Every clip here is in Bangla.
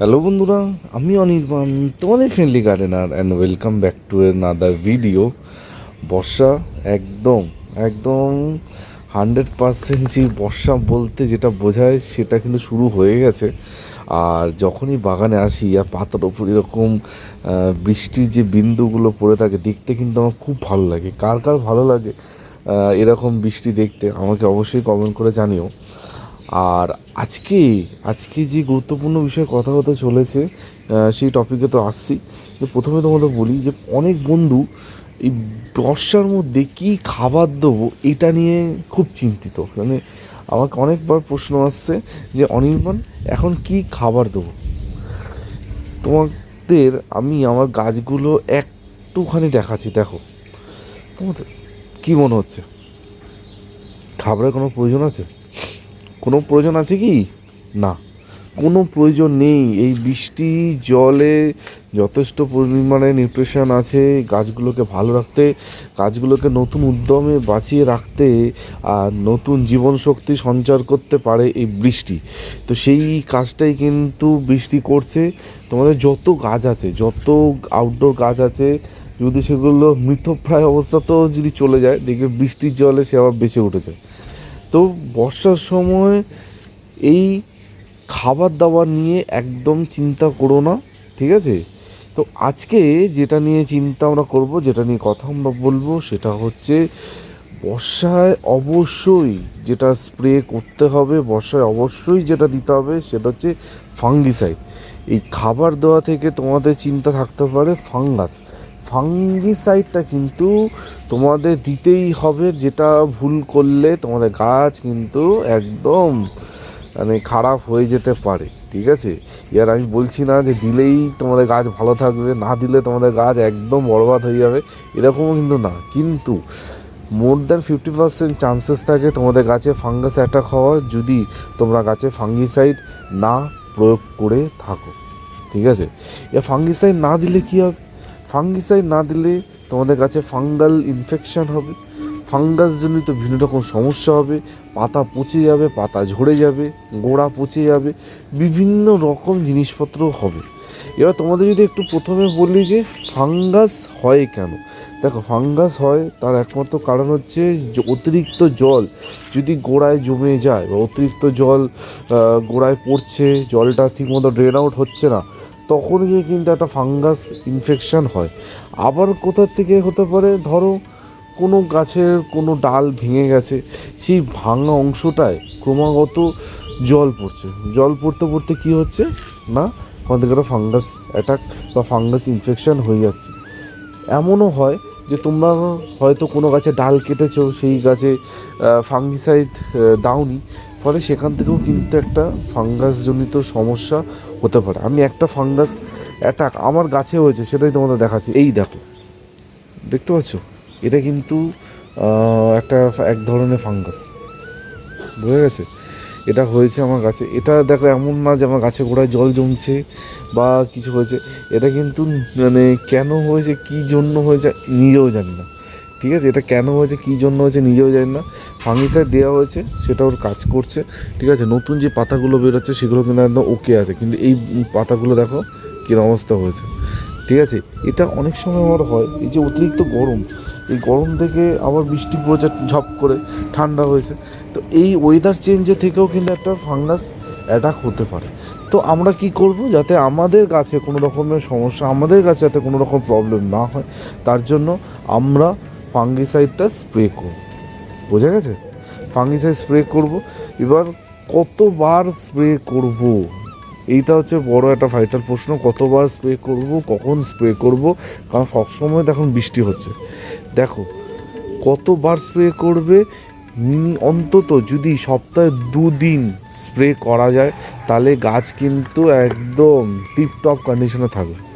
হ্যালো বন্ধুরা, আমি অনির্বাণ, তোমাদের friendly gardener and welcome back to another video বর্ষা একদম একদম হান্ড্রেড পার্সেন্ট যে বর্ষা বলতে যেটা বোঝায় সেটা কিন্তু শুরু হয়ে গেছে। আর যখনই বাগানে আসি আর পাতার ওপর এরকম বৃষ্টির যে বিন্দুগুলো পড়ে থাকে, দেখতে কিন্তু আমার খুব ভালো লাগে। কার কার ভালো লাগে এরকম বৃষ্টি দেখতে, আমাকে অবশ্যই কমেন্ট করে জানিও। আর আজকে আজকে যে গুরুত্বপূর্ণ বিষয়ে কথা হতে চলেছে সেই টপিকে তো আসছি। প্রথমে তোমাদের বলি যে, অনেক বন্ধু এই বর্ষার মধ্যে কী খাবার দেবো, এটা নিয়ে খুব চিন্তিত। মানে আমাকে অনেকবার প্রশ্ন আসছে যে, অনির্বাণ, এখন কি খাবার দেবো? তোমাদের, আমি আমার গাছগুলো একটুখানি দেখাচ্ছি, দেখো। তোমাদের, কী মনে হচ্ছে? খাবারের কোনো প্রয়োজন আছে? কোনো প্রয়োজন আছে কি? না। কোনো প্রয়োজন নেই। এই বৃষ্টি, জলে যথেষ্ট পরিমাণে নিউট্রিশন আছে। গাছগুলোকে ভালো রাখতে, গাছগুলোকে নতুন উদ্যমে বাঁচিয়ে রাখতে আর নতুন জীবন শক্তি সঞ্চার করতে পারে এই বৃষ্টি। তো সেই কাজটাই কিন্তু বৃষ্টি করছে। তোমাদের যত গাছ আছে, যত আউটডোর গাছ আছে, যদি সেগুলো মৃতপ্রায় অবস্থাতেও যদি চলে যায়, দেখবে বৃষ্টির জলে সে আবার বেঁচে উঠেছে। তো বর্ষার সময় এই খাবার দাবার নিয়ে একদম চিন্তা করো না, ঠিক আছে? তো আজকে যেটা নিয়ে চিন্তা আমরা করব, যেটা নিয়ে কথা আমরা বলব, সেটা হচ্ছে বর্ষায় অবশ্যই যেটা স্প্রে করতে হবে, বর্ষায় অবশ্যই যেটা দিতে হবে, সেটা হচ্ছে ফাঙ্গিসাইড। এই খাবার দেওয়া থেকে তোমাদের চিন্তা থাকতে পারে ফাঙ্গাস। ফাঙ্গিসাইডটা কিন্তু তোমাদের দিতেই হবে, যেটা ভুল করলে তোমাদের গাছ কিন্তু একদম মানে খারাপ হয়ে যেতে পারে, ঠিক আছে? এবার আমি বলছি না যে দিলেই তোমাদের গাছ ভালো থাকবে, না দিলে তোমাদের গাছ একদম বরবাদ হয়ে যাবে, এরকমও কিন্তু না। কিন্তু more than fifty percent chances থাকে তোমাদের গাছে ফাঙ্গাস অ্যাটাক হওয়ার, যদি তোমরা গাছে ফাঙ্গিসাইড না প্রয়োগ করে থাকো, ঠিক আছে? এবার ফাঙ্গিসাইড না দিলে কী হবে? ফাঙ্গিসাইড না দিলে তোমাদের গাছে ফাঙ্গাল ইনফেকশান হবে। ফাঙ্গাসজনিত বিভিন্ন রকম সমস্যা হবে। পাতা পচে যাবে, পাতা ঝরে যাবে, গোড়া পচে যাবে, বিভিন্ন রকম জিনিসপত্র হবে। এবার তোমাদের যদি একটু প্রথমে বলি যে ফাঙ্গাস হয় কেন? দেখো, ফাঙ্গাস হয় তার একমাত্র কারণ হচ্ছে অতিরিক্ত জল যদি গোড়ায় জমে যায় বা অতিরিক্ত জল গোড়ায় পড়ছে, জলটা ঠিকমতো ড্রেন আউট হচ্ছে না তখন গিয়ে কিন্তু একটা ফাঙ্গাস ইনফেকশান হয়। আবার কোথা থেকে হতে পারে? ধরো, কোনো গাছের কোনো ডাল ভেঙে গেছে, সেই ভাঙা অংশটায় ক্রমাগত জল পড়ছে। জল পড়তে পড়তে কি হচ্ছে? না, আমাদের একটা ফাঙ্গাস অ্যাটাক বা ফাঙ্গাস ইনফেকশান হয়ে যাচ্ছে। এমনও হয় যে তোমরা হয়তো কোনো গাছে ডাল কেটেছো, সেই গাছে ফাঙ্গিসাইড দাওনি, ফলে সেখান থেকেও কিন্তু একটা ফাঙ্গাসজনিত সমস্যা হতে পারে। আমি একটা ফাঙ্গাস অ্যাটাক আমার গাছে হয়েছে, সেটাই তোমাদের দেখাচ্ছি। এই দেখো, দেখতে পাচ্ছ? এটা কিন্তু একটা এক ধরনের ফাঙ্গাস বুঝে গেছে? এটা হয়েছে আমার গাছে। এটা দেখো, এমন না যে আমার গাছে গোড়ায় জল জমছে বা কিছু হয়েছে। এটা কিন্তু মানে কেন হয়েছে, কী জন্য হয়েছে, নিজেও জানি না। ঠিক আছে, এটা কেন হয়েছে, কী জন্য হয়েছে নিজেও জানি না। ফাঙ্গিসাইড দেওয়া হয়েছে, সেটা ওর কাজ করছে, ঠিক আছে। নতুন যে পাতাগুলো বেরোচ্ছে, সেগুলো কিন্তু একদম ওকে আছে, কিন্তু এই পাতাগুলো দেখো কীরকম অবস্থা হয়েছে। ঠিক আছে, এটা অনেক সময় আমার হয়, এই যে অতিরিক্ত গরম, এই গরম থেকে আবার বৃষ্টি পড়েছে, ঝপ করে, ঠান্ডা হয়েছে। তো এই ওয়েদার চেঞ্জে থেকেও কিন্তু একটা ফাঙ্গাস অ্যাটাক হতে পারে। তো আমরা কি করব, যাতে আমাদের গাছে কোনো রকমের সমস্যা, আমাদের গাছে যাতে কোনো রকম প্রবলেম না হয়, তার জন্য আমরা ফাঙ্গিসাইডটা স্প্রে করব। বোঝা গেছে? ফাঙ্গিসাইড স্প্রে করব। এবার কতবার স্প্রে করব? এইটা হচ্ছে বড় একটা ফাইটাল প্রশ্ন। কতবার স্প্রে করব? কখন স্প্রে করব? কারণ সবসময় তো এখন বৃষ্টি হচ্ছে। দেখো, কতবার স্প্রে করবে? অন্তত যদি সপ্তাহে দুদিন স্প্রে করা যায়, তাহলে গাছ কিন্তু একদম টিপটপ কন্ডিশনে থাকবে।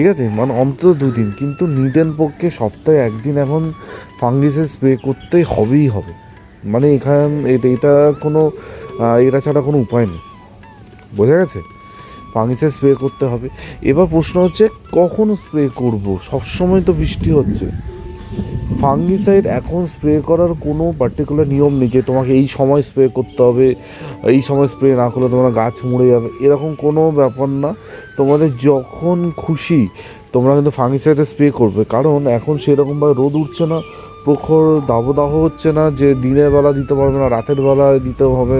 ঠিক আছে? মানে অন্তত দুদিন। কিন্তু নিডেন পক্ষে সপ্তাহে একদিন এখন ফাঙ্গিসের স্প্রে করতেই হবেই হবে। মানে এখান এটা কোনো এটা ছাড়া কোনো উপায় নেই। বোঝা গেছে? ফাঙ্গিসের স্প্রে করতে হবে। এবার প্রশ্ন হচ্ছে, কখন স্প্রে করব? সবসময় তো বৃষ্টি হচ্ছে। ফাঙ্গিসাইড এখন স্প্রে করার কোনো পার্টিকুলার নিয়ম নেই যে তোমাকে এই সময় স্প্রে করতে হবে, এই সময় স্প্রে না করলে তোমার গাছ মরে যাবে, এরকম কোনো ব্যাপার না। তোমাদের যখন খুশি তোমরা কিন্তু ফাঙ্গিসাইডে স্প্রে করবে, কারণ এখন সেরকমভাবে রোদ উঠছে না, প্রখর দাবদাহ হচ্ছে না যে দিনের বেলা দিতে পারবে না, রাতের বেলা দিতে হবে,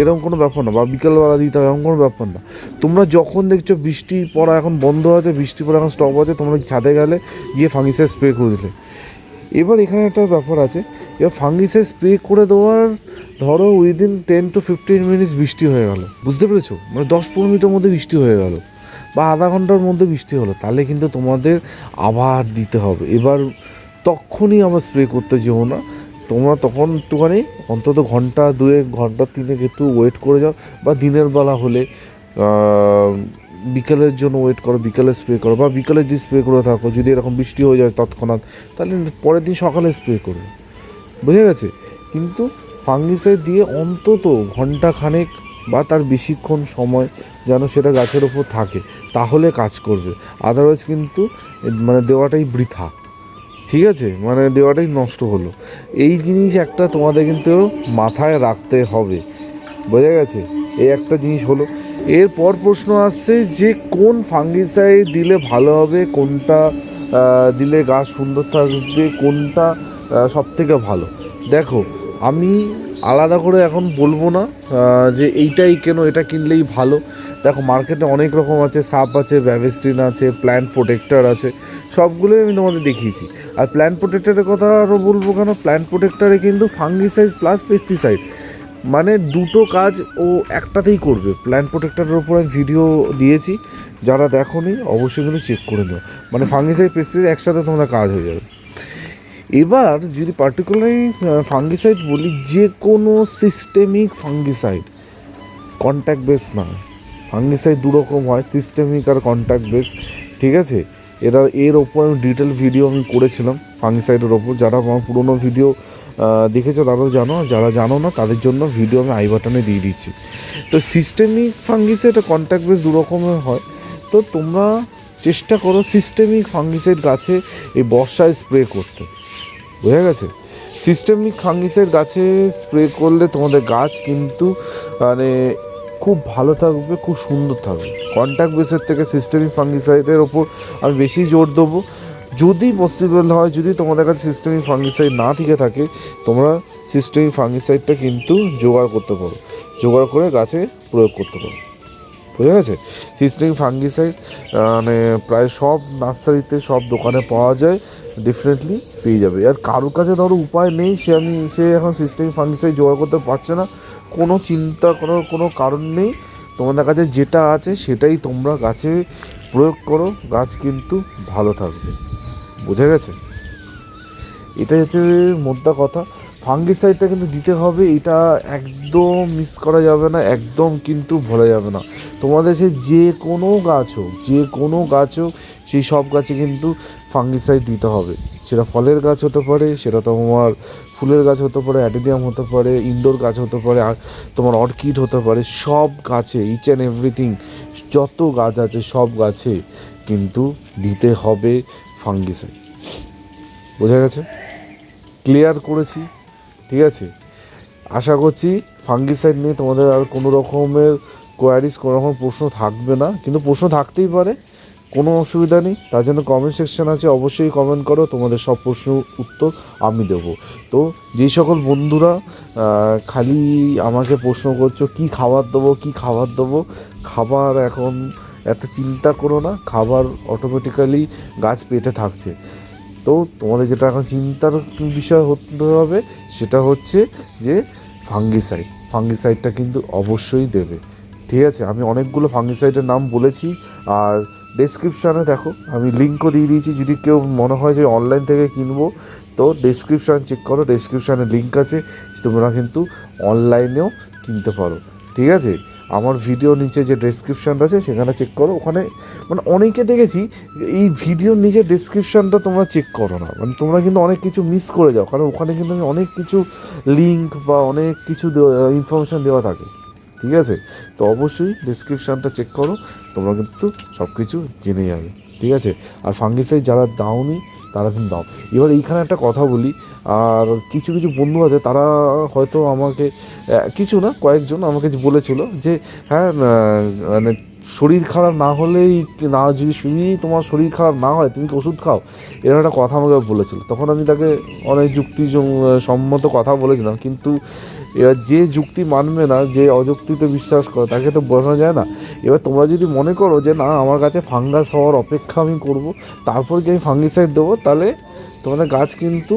এরকম কোনো ব্যাপার না, বা বিকেলবেলা দিতে হবে, এরকম কোনো ব্যাপার না। তোমরা যখন দেখছ বৃষ্টি পড়া এখন বন্ধ আছে, বৃষ্টি পড়া এখন স্টপ আছে, তোমরা ছাদে গেলে গিয়ে ফাঙ্গিসাইড স্প্রে করে দিলে। এবার এখানে একটা ব্যাপার আছে। এবার ফাঙ্গিসাইড স্প্রে করে দেওয়ার, ধরো within ten to fifteen minutes বৃষ্টি হয়ে গেল। বুঝতে পেরেছ? মানে দশ পনেরো মিনিটের মধ্যে বৃষ্টি হয়ে গেল। বা আধা ঘণ্টার মধ্যে বৃষ্টি হলো। তাহলে কিন্তু তোমাদের আবার দিতে হবে। এবার তখনই আবার স্প্রে করতে যেও না। তোমরা তখন একটুখানি, অন্তত ঘণ্টা দুয়েক, ঘণ্টা তিনেক একটু ওয়েট করে যাও। বা দিনের বেলা হলে বিকেলের জন্য ওয়েট করো, বিকেলে স্প্রে করো বা বিকেলে যদি স্প্রে করে থাকো, যদি এরকম বৃষ্টি হয়ে যায় তৎক্ষণাৎ, তাহলে পরের দিন সকালে স্প্রে করবে। বুঝে গেছে? কিন্তু ফাঙ্গিসাইড দিয়ে অন্তত ঘণ্টা খানেক বা তার বেশিক্ষণ সময় যেন সেটা গাছের ওপর থাকে, তাহলে কাজ করবে। আদারওয়াইজ কিন্তু মানে দেওয়াটাই বৃথা। ঠিক আছে? মানে দেওয়াটাই নষ্ট হলো। এই জিনিস একটা তোমাদের কিন্তু মাথায় রাখতে হবে। বোঝা গেছে? এই একটা জিনিস হলো। এরপর প্রশ্ন আসছে যে কোন ফাঙ্গিসাইড দিলে ভালো হবে, কোনটা দিলে গাছ সুন্দর থাকবে, কোনটা সব থেকে ভালো? দেখো, আমি আলাদা করে এখন বলব না যে এইটাই কেন এটা কিনলেই ভালো। দেখো মার্কেটে অনেক রকম আছে, সাপ আছে ব্যাভেস্টিন আছে প্ল্যান্ট প্রোটেক্টর আছে, সবগুলোই আমি তোমাদের দেখিয়েছি। আর প্ল্যান্ট প্রোটেক্টরের কথা আরও বলব কেন? প্ল্যান্ট প্রোটেক্টরে কিন্তু ফাঙ্গিসাইড প্লাস পেস্টিসাইড মানে দুটো কাজ ও একটাতেই করবে। প্ল্যান্ট প্রোটেক্টরের ওপর আমি ভিডিও দিয়েছি। যারা দেখোনি, অবশ্যই কিন্তু চেক করে নিও। মানে ফাঙ্গিসাইড পেস্টিসাইড একসাথে তোমাদের কাজ হয়ে যাবে। এবার যদি পার্টিকুলারলি ফাঙ্গিসাইড বলি, যে কোনো সিস্টেমিক ফাঙ্গিসাইড কন্ট্যাক্ট বেস না। ফাঙ্গিসাইড দুরকম হয় সিস্টেমিক আর কন্ট্যাক্ট বেস ঠিক আছে? এরা, এর ওপর আমি ডিটেল ভিডিও আমি করেছিলাম ফাঙ্গিসাইডের ওপর। যারা আমার পুরোনো ভিডিও দেখেছ তারাও জানো। যারা জানো না, তাদের জন্য ভিডিও আমি আই বাটনে দিয়ে দিচ্ছি। তো সিস্টেমিক ফাঙ্গিসাইড আর কন্ট্যাক্ট বেস দু রকমের হয়। তো তোমরা চেষ্টা করো সিস্টেমিক ফাঙ্গিসের গাছে এই বর্ষায় স্প্রে করতে। বোঝা গেছে? সিস্টেমিক ফাঙ্গিসের গাছে স্প্রে করলে তোমাদের গাছ কিন্তু মানে খুব ভালো থাকবে, খুব সুন্দর থাকবে। কন্ট্যাক্ট বেসের থেকে সিস্টেমিক ফাঙ্গিসাইডের ওপর আমি বেশি জোর দেবো। যদি পসিবল হয়, যদি তোমাদের কাছে সিস্টেমিক ফাঙ্গিসাইড না থেকে থাকে, তোমরা সিস্টেমিক ফাঙ্গিসাইডটা কিন্তু জোগাড় করতে পারো। জোগাড় করে গাছে প্রয়োগ করতে পারো। বুঝা গেছে? সিস্টেমিক ফাঙ্গিসাইড মানে প্রায় সব নার্সারিতে, সব দোকানে পাওয়া যায় ডেফিনেটলি পেয়ে যাবে। আর কারোর কাছে ধরো উপায় নেই, সে আমি, সে এখন সিস্টেমিক ফাঙ্গিসাইড জোগাড় করতে পারছে না, কোনো চিন্তা, কোনো কোনো কারণ নেই। তোমাদের কাছে যেটা আছে, সেটাই তোমরা গাছে প্রয়োগ করো, গাছ কিন্তু ভালো থাকবে। বোঝা গেছে? এটাই হচ্ছে মোদ্দা কথা। ফাঙ্গিসাইডটা কিন্তু দিতে হবে, এটা একদম মিস করা যাবে না, একদম কিন্তু ভোলা যাবে না। তোমাদের সে যে কোনো গাছ হোক, যে কোনো গাছ হোক, সেই সব গাছে কিন্তু ফাঙ্গিসাইড দিতে হবে। সেটা ফলের গাছ হতে পারে, সেটা তোমার ফুলের গাছ হতে পারে, অ্যাডিডিয়াম হতে পারে, ইনডোর গাছ হতে পারে, আর তোমার অর্কিড হতে পারে, সব গাছে ইচ অ্যান্ড এভরিথিং যত গাছ আছে, সব গাছে কিন্তু দিতে হবে। ফাঙ্গিসাইড বোঝা গেছে? ক্লিয়ার করেছি, ঠিক আছে? আশা করছি ফাঙ্গিসাইড নিয়ে তোমাদের আর কোনো রকমের কোয়ারিজ কোনো রকম প্রশ্ন থাকবে না। কিন্তু প্রশ্ন থাকতেই পারে, কোনো অসুবিধা নেই। তার জন্য কমেন্ট সেকশন আছে, অবশ্যই কমেন্ট করো, তোমাদের সব প্রশ্ন উত্তর আমি দেব। তো যেই সকল বন্ধুরা খালি আমাকে প্রশ্ন করছ, কি খাবার দেবো, কি খাবার দেবো? খাবার এখন এত চিন্তা করো না, খাবার অটোমেটিক্যালি গাছ পেতে থাকছে। তো তোমাদের যেটা এখন চিন্তার বিষয় হতে হবে, সেটা হচ্ছে যে ফাঙ্গিসাইড ফাঙ্গিসাইডটা কিন্তু অবশ্যই দেবে। ঠিক আছে, আমি অনেকগুলো ফাঙ্গিসাইডের নাম বলেছি, আর ডেসক্রিপশানে দেখো, আমি লিঙ্কও দিয়ে দিয়েছি, যদি কেউ মনে হয় যে অনলাইন থেকে কিনবো, তো ডেসক্রিপশান চেক করো ডেসক্রিপশানে লিঙ্ক আছে, তোমরা কিন্তু অনলাইনেও কিনতে পারো। ঠিক আছে? আমার ভিডিও নিচে যে ডেসক্রিপশানটা আছে সেখানে চেক করো। ওখানে মানে অনেকে দেখেছি, এই ভিডিওর নিচে ডেসক্রিপশানটা তোমরা চেক করো না। মানে তোমরা কিন্তু অনেক কিছু মিস করে যাও, কারণ ওখানে কিন্তু অনেক কিছু লিঙ্ক বা অনেক কিছু ইনফরমেশান দেওয়া থাকে। ঠিক আছে? তো অবশ্যই ডেসক্রিপশানটা চেক করো, তোমরা কিন্তু সব কিছু জেনে যাবে। ঠিক আছে? আর ফাঙ্গিসাইড যারা দাওনি, তারা কিন্তু দাও। এবার এইখানে একটা কথা বলি, আর কিছু কিছু বন্ধু আছে, তারা হয়তো আমাকে কিছু না, কয়েকজন আমাকে বলেছিল যে হ্যাঁ মানে শরীর খারাপ না হলেই না, যদি শুধু তোমার শরীর খারাপ না হয়, তুমি কি ওষুধ খাও? এরকম একটা কথা আমাকে বলেছিল। তখন আমি তাকে অনেক যুক্তি সম্মত কথা বলেছিলাম, কিন্তু এবার যে যুক্তি মানবে না, যে অযুক্তিতে বিশ্বাস করে, তাকে তো বোঝানো যায় না। এবার তোমরা যদি মনে করো যে, না, আমার কাছে ফাঙ্গাস হওয়ার অপেক্ষা আমি করব, তারপর কি আমি ফাঙ্গিসাইড দেবো? তাহলে তোমাদের গাছ কিন্তু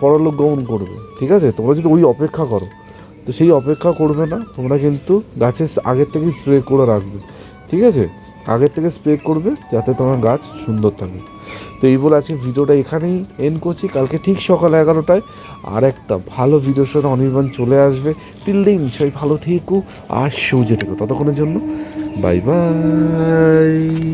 পরলোক গমন করবে। ঠিক আছে? তোমরা যদি ওই অপেক্ষা করো। তো সেই অপেক্ষা করবে না, তোমরা কিন্তু গাছের আগের থেকেই স্প্রে করে রাখবে, ঠিক আছে? আগের থেকে স্প্রে করবে যাতে তোমার গাছ সুন্দর থাকে। তো এই বলে আজকে ভিডিওটা এখানেই এন্ড করছি। কালকে ঠিক সকাল এগারোটায় আর একটা ভালো ভিডিওর সাথে অনির্বাণ চলে আসবে। টিল দিন সবাই ভালো থেকো আর সৌজে থেকো। ততক্ষণের জন্য বাই বাই